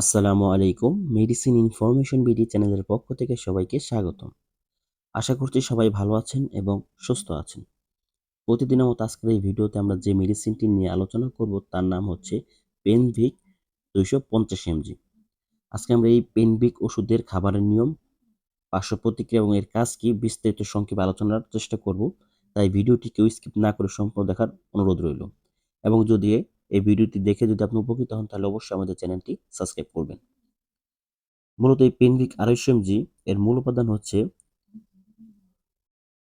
আসসালামু আলাইকুম। Medicine information BD চ্যানেলের পক্ষ থেকে সবাইকে স্বাগতম। আশা করছি সবাই ভালো আছেন এবং সুস্থ আছেন। প্রতিদিন মতো আজকের এই ভিডিওতে আমরা যে মেডিসিনটি নিয়ে আলোচনা করব তার নাম হচ্ছে পেনভিক দুইশো পঞ্চাশ এমজি আজকে আমরা এই পেনভিক ওষুধের খাবারের নিয়ম পার্শ্ব প্রতিক্রিয়া এবং এর কাজ কি বিস্তারিত সংক্ষেপে আলোচনার চেষ্টা করব। তাই ভিডিওটি কেউ স্কিপ না করে সম্পূর্ণ দেখার অনুরোধ রইল। এবং যদি এই ভিডিওটি দেখে যদি আপনি উপকৃত হন, তাহলে অবশ্যই আমাদের চ্যানেলটি সাবস্ক্রাইব করবেন। মূলত এই পেনভিক আড়াইশো এমজি এর মূল উপাদান হচ্ছে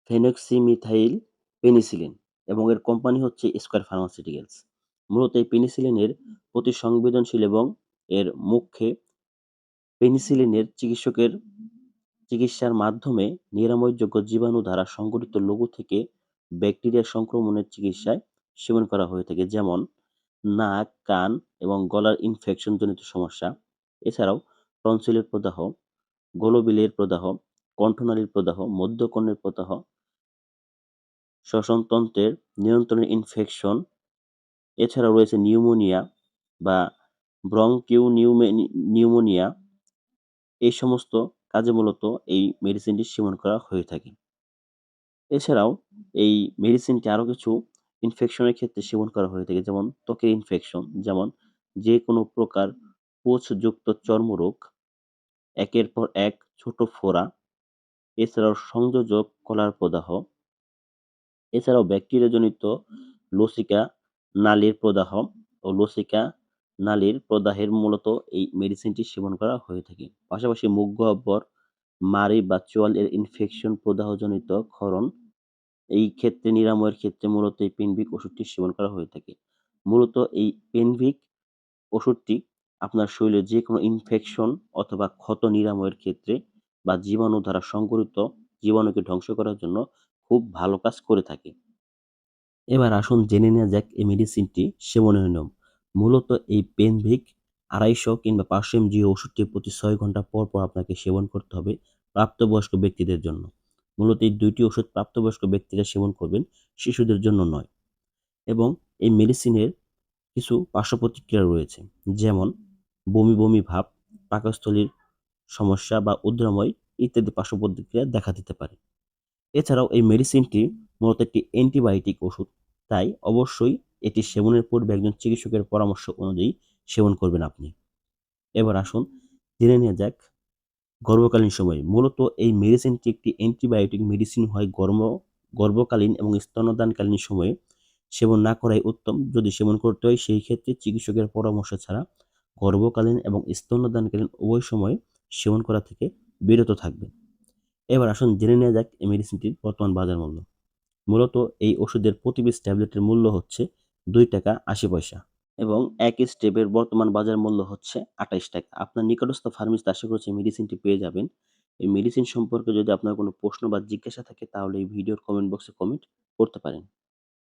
ফেনক্সিমিথাইল পেনিসিলিন এবং এর কোম্পানি হচ্ছে স্কোয়ার ফার্মাসিউটিক্যালস। মূলত এই পেনিসিলিনের প্রতি সংবেদনশীল এবং এর মুখে পেনিসিলিনের চিকিৎসকের চিকিৎসার মাধ্যমে নিরাময়যোগ্য জীবাণু দ্বারা সংগঠিত লঘু থেকে ব্যাকটেরিয়া সংক্রমণের চিকিৎসায় সেবন করা হয়ে থাকে। যেমন নাক, কান এবং গলার ইনফেকশনজনিত সমস্যা। এছাড়াও টনসিলের প্রদাহ গোলবিলের প্রদাহ কণ্ঠনালীর প্রদাহ মধ্যকর্ণের প্রদাহ, শ্বসনতন্ত্রের নিয়ন্ত্রণের ইনফেকশন এছাড়াও রয়েছে নিউমোনিয়া বা ব্রঙ্কিউ নিউমোনিয়া এই সমস্ত কাজে মূলত এই মেডিসিনটি সেবন করা হয়ে থাকে। এছাড়াও এই মেডিসিনটি আরও কিছু ইনফেকশনের ক্ষেত্রে সেবন করা হয়ে থাকে, যেমন ত্বকের ইনফেকশন যেমন যে কোনো প্রকার কোষযুক্ত চর্মরোগ, একের পর এক ছোট ফোড়া, এছাড়াও সংযোজক কলার প্রদাহ, এছাড়াও ব্যাকটেরিয়াজনিত লসিকা নালীর প্রদাহ ও লসিকা নালীর প্রদাহের মূলত এই মেডিসিনটি সেবন করা হয়ে থাকে। পাশাপাশি মুখ গহ্বর মারি বা চোয়াল এর ইনফেকশন প্রদাহজনিত ক্ষরণ এই ক্ষেত্রে নিরাময়ের ক্ষেত্রে মূলত এই পেনভিক ওষুধটি সেবন করা হয়ে থাকে। মূলত এই পেনভিক ওষুধটি আপনার শরীরে যে কোনো ইনফেকশন অথবা ক্ষত নিরাময়ের ক্ষেত্রে বা জীবাণু দ্বারা সংগঠিত জীবাণুকে ধ্বংস করার জন্য খুব ভালো কাজ করে থাকে। এবার আসুন জেনে নেওয়া যাক এই মেডিসিনটি সেবনের নিয়ম। মূলত এই পেনভিক আড়াইশো কিংবা পাঁচশো এমজি ওষুধটি প্রতি ছয় ঘণ্টা পর পর আপনাকে সেবন করতে হবে প্রাপ্তবয়স্ক ব্যক্তিদের জন্য। মূলত এই দুইটি ওষুধ প্রাপ্তবয়স্ক ব্যক্তিরা সেবন করবেন, শিশুদের জন্য নয়। এবং এই মেডিসিনের কিছু পার্শ্ব প্রতিক্রিয়া রয়েছে, যেমন বমি বমি ভাব, পাকস্থলীর সমস্যা বা উদ্রাময় ইত্যাদি পার্শ্ব প্রতিক্রিয়া দেখা দিতে পারে। এছাড়াও এই মেডিসিনটি মূলত একটি অ্যান্টিবায়োটিক ওষুধ, তাই অবশ্যই এটি সেবনের পূর্বে একজন চিকিৎসকের পরামর্শ অনুযায়ী সেবন করবেন আপনি। এবার আসুন, জেনে নেওয়া যাক গর্ভকালীন সময়ে। মূলত এই মেডিসিনটি একটি অ্যান্টিবায়োটিক মেডিসিন হয় গর্ভ গর্ভকালীন এবং স্তনদানকালীন সময়ে। সেবন না করাই উত্তম। যদি সেবন করতে হয়, সেই ক্ষেত্রে চিকিৎসকের পরামর্শ ছাড়া গর্ভকালীন এবং স্তন্যদানকালীন উভয় সময় সেবন করা থেকে বিরত থাকবেন। এবার আসুন জেনে নেওয়া যাক এই মেডিসিনটির বর্তমান বাজার মূল্য। মূলত এই ওষুধের প্রতি পিস ট্যাবলেটের মূল্য হচ্ছে দুই টাকা আশি পয়সা। এবং এক স্টেপের বর্তমান বাজার মূল্য হচ্ছে আঠাইশ টাকা। আপনার নিকটস্থ ফার্মেসিতে আশা করছি মেডিসিনটি পেয়ে যাবেন। এই মেডিসিন সম্পর্কে যদি আপনার কোনো প্রশ্ন বা জিজ্ঞাসা থাকে, তাহলে এই ভিডিওর কমেন্ট বক্সে কমেন্ট করতে পারেন।